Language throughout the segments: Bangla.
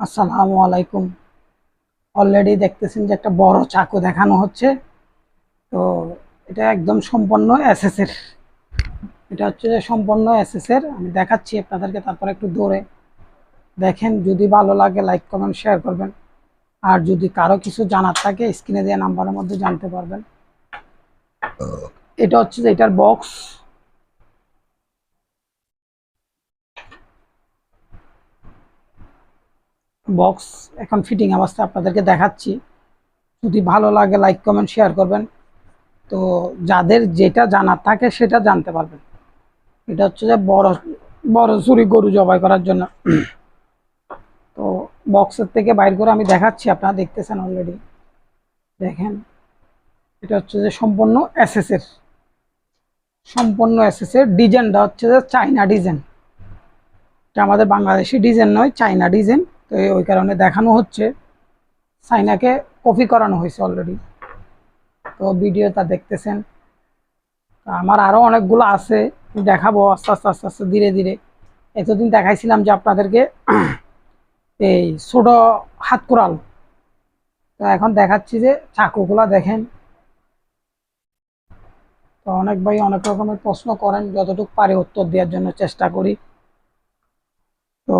আসসালামু আলাইকুম। অলরেডি দেখতেছেন যে একটা বড় চাকু দেখানো হচ্ছে। তো এটা একদম সম্পন্ন এসএস এর। এটা হচ্ছে যে সম্পন্ন এসএস এর। আমি দেখাচ্ছি আপনাদেরকে তারপরে একটু দৌড়ে। দেখেন যদি ভালো লাগে লাইক কমেন্ট শেয়ার করবেন। আর যদি কারও কিছু জানার থাকে স্ক্রিনে দেওয়া নাম্বারের মধ্যে জানতে পারবেন। এটা হচ্ছে যে এটার বক্স বক্স, এখন ফিটিং অবস্থা আপনাদেরকে দেখাচ্ছি। যদি ভালো লাগে লাইক কমেন্ট শেয়ার করবেন। তো যাদের যেটা জানার থাকে, সেটা জানতে পারবেন। এটা হচ্ছে যে বড় বড় চুরি গরু জবাই করার জন্য। তো বক্সের থেকে বাইর করে আমি দেখাচ্ছি, আপনারা দেখতেছেন অলরেডি দেখেন, এটা হচ্ছে যে সম্পূর্ণ এর। সম্পূর্ণ এর ডিজাইনটা হচ্ছে যে চাইনা ডিজাইন। এটা আমাদের বাংলাদেশি ডিজাইন নয় চাইনা ডিজাইন। তো ওই কারণে দেখানো হচ্ছে। সাইনাকে কপি করানো হয়েছে অলরেডি তো ভিডিওটা দেখতেছেন। আমার আরও অনেকগুলো আছে, দেখাবো আস্তে আস্তে আস্তে আস্তে, ধীরে ধীরে। এতদিন দেখাইছিলাম যে আপনাদেরকে এই ছোট হাত কোরাল তো এখন দেখাচ্ছি যে চাকুগুলা দেখেন। তো অনেক ভাই অনেক রকমের প্রশ্ন করেন, যতটুকু পারি উত্তর দেওয়ার জন্য চেষ্টা করি। তো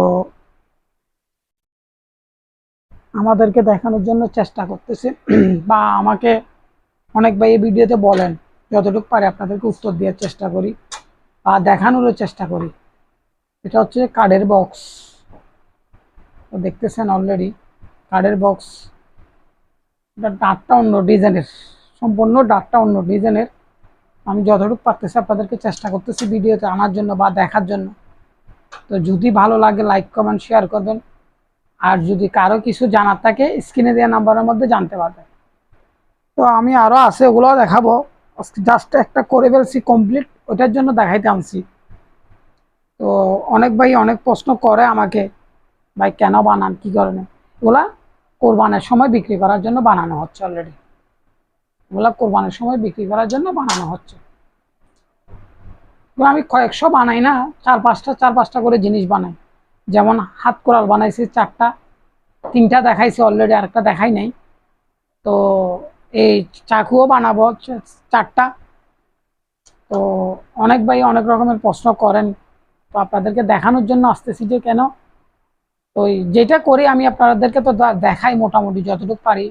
আমাদেরকে দেখানোর জন্য চেষ্টা করতেছে। বা আমাকে অনেক ভাই এই ভিডিওতে বলেন, যতটুকু পারে আপনাদেরকে উত্তর দেওয়ার চেষ্টা করি বা দেখানোরও চেষ্টা করি। এটা হচ্ছে কার্ডের বক্স। তো দেখতেছেন অলরেডি কার্ডের বক্স। এটা ডাটটা অন্য ডিজাইনের, সম্পূর্ণ ডাটটা অন্য ডিজাইনের। আমি যতটুকু পারতেছি আপনাদেরকে চেষ্টা করতেছি ভিডিওতে আনার জন্য বা দেখার জন্য। তো যদি ভালো লাগে লাইক কমেন্ট শেয়ার করবেন। আর যদি কারও কিছু জানার থাকে স্ক্রিনে দেওয়া নাম্বারের মধ্যে জানতে পারবেন তো আমি আরও আছে ওগুলো দেখাবো। জাস্ট একটা করে ফেলছি কমপ্লিট ওটার জন্য দেখাইতে আনছি। তো অনেক ভাই অনেক প্রশ্ন করে আমাকে, ভাই, কেন বানান? কি কারণে? ওগুলা কোরবানের সময় বিক্রি করার জন্য বানানো হচ্ছে অলরেডি ওগুলা কোরবানের সময় বিক্রি করার জন্য বানানো হচ্ছে। আমি কয়েকশো বানাই না, চার পাঁচটা চার পাঁচটা করে জিনিস বানাই। যেমন হাত কোরাল বানাইছি, চারটা, তিনটা দেখাইছি অলরেডি আরেকটা দেখাই নাই। তো এই চাকুও বানাবো, চারটা। তো অনেক ভাই অনেক রকমের প্রশ্ন করেন। তো আপনাদেরকে দেখানোর জন্য আসতেছি যে কেন? তো যেটা করি আমি আপনাদেরকে তো দেখাই মোটামুটি যতটুকু পারি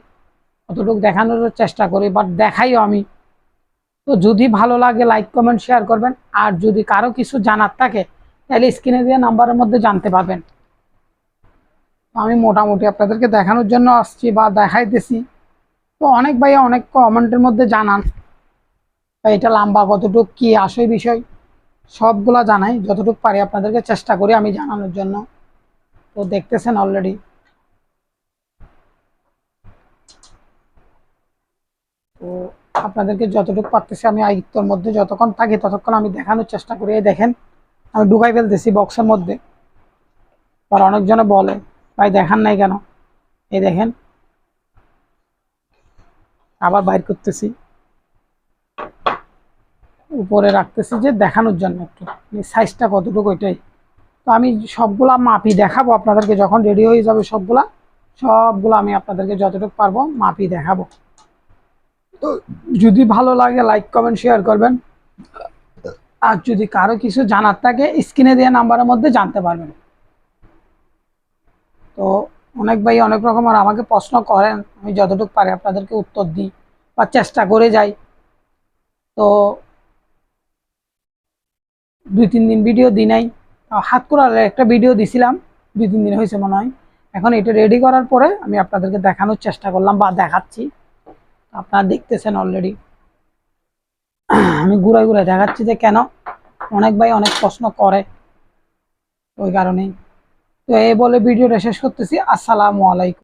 ততটুকু দেখানোর চেষ্টা করি বাট দেখাইও আমি। তো যদি ভালো লাগে লাইক কমেন্ট শেয়ার করবেন। আর যদি কারও কিছু জানার থাকে তাহলে স্ক্রিনে দিয়ে নাম্বারের মধ্যে জানতে পারবেন। আমি মোটামুটি আপনাদেরকে দেখানোর জন্য আসছি বা দেখাইতেছি। তো অনেক ভাই অনেক কমেন্টের মধ্যে জানান এটা লম্বা, কতটুক, কি আসই বিষয়, সবগুলা জানাই। যতটুকু পারি আপনাদেরকে চেষ্টা করি আমি জানানোর জন্য। তো দেখতেছেন অলরেডি তো আপনাদেরকে যতটুকু পারতেছি আমি আয়ত্তর মধ্যে যতক্ষণ থাকি ততক্ষণ আমি দেখানোর চেষ্টা করি। দেখেন আমি ঢুকাই ফেলতেছি বক্সের মধ্যে। আর অনেকজনে বলে, ভাই, দেখান নাই কেন? এই দেখেন। আবার বাইর করতেছি। উপরে রাখতেছি যে দেখানোর জন্য একটু। সাইজটা কতটুকু ওইটাই তো আমি সবগুলা মাপি দেখাবো আপনাদেরকে। যখন রেডি হয়ে যাবে সবগুলা, সবগুলো আমি আপনাদেরকে যতটুকু পারব মাপি দেখাবো। তো যদি ভালো লাগে লাইক কমেন্ট শেয়ার করবেন। আর যদি কারও কিছু জানার থাকে, স্ক্রিনে দেওয়া নাম্বারের মধ্যে জানতে পারবেন। তো অনেক ভাই অনেক রকমের আমাকে প্রশ্ন করেন, আমি যতটুকু পারি আপনাদেরকে উত্তর দিই বা চেষ্টা করে যাই। তো দুই তিন দিন ভিডিও দিই নাই। হাত করার একটা ভিডিও দিছিলাম, দুই তিন দিন হয়েছে মনে হয়। এখন এটা রেডি করার পরে আমি আপনাদেরকে দেখানোর চেষ্টা করলাম বা দেখাচ্ছি। আপনারা দেখতেছেন অলরেডি আমি ঘুরাই ঘুরাই দেখাচ্ছি যে কেন? অনেক ভাই অনেক প্রশ্ন করে ওই কারণেই। তো এই বলে ভিডিওটা শেষ করতেছি। আসসালামু আলাইকুম।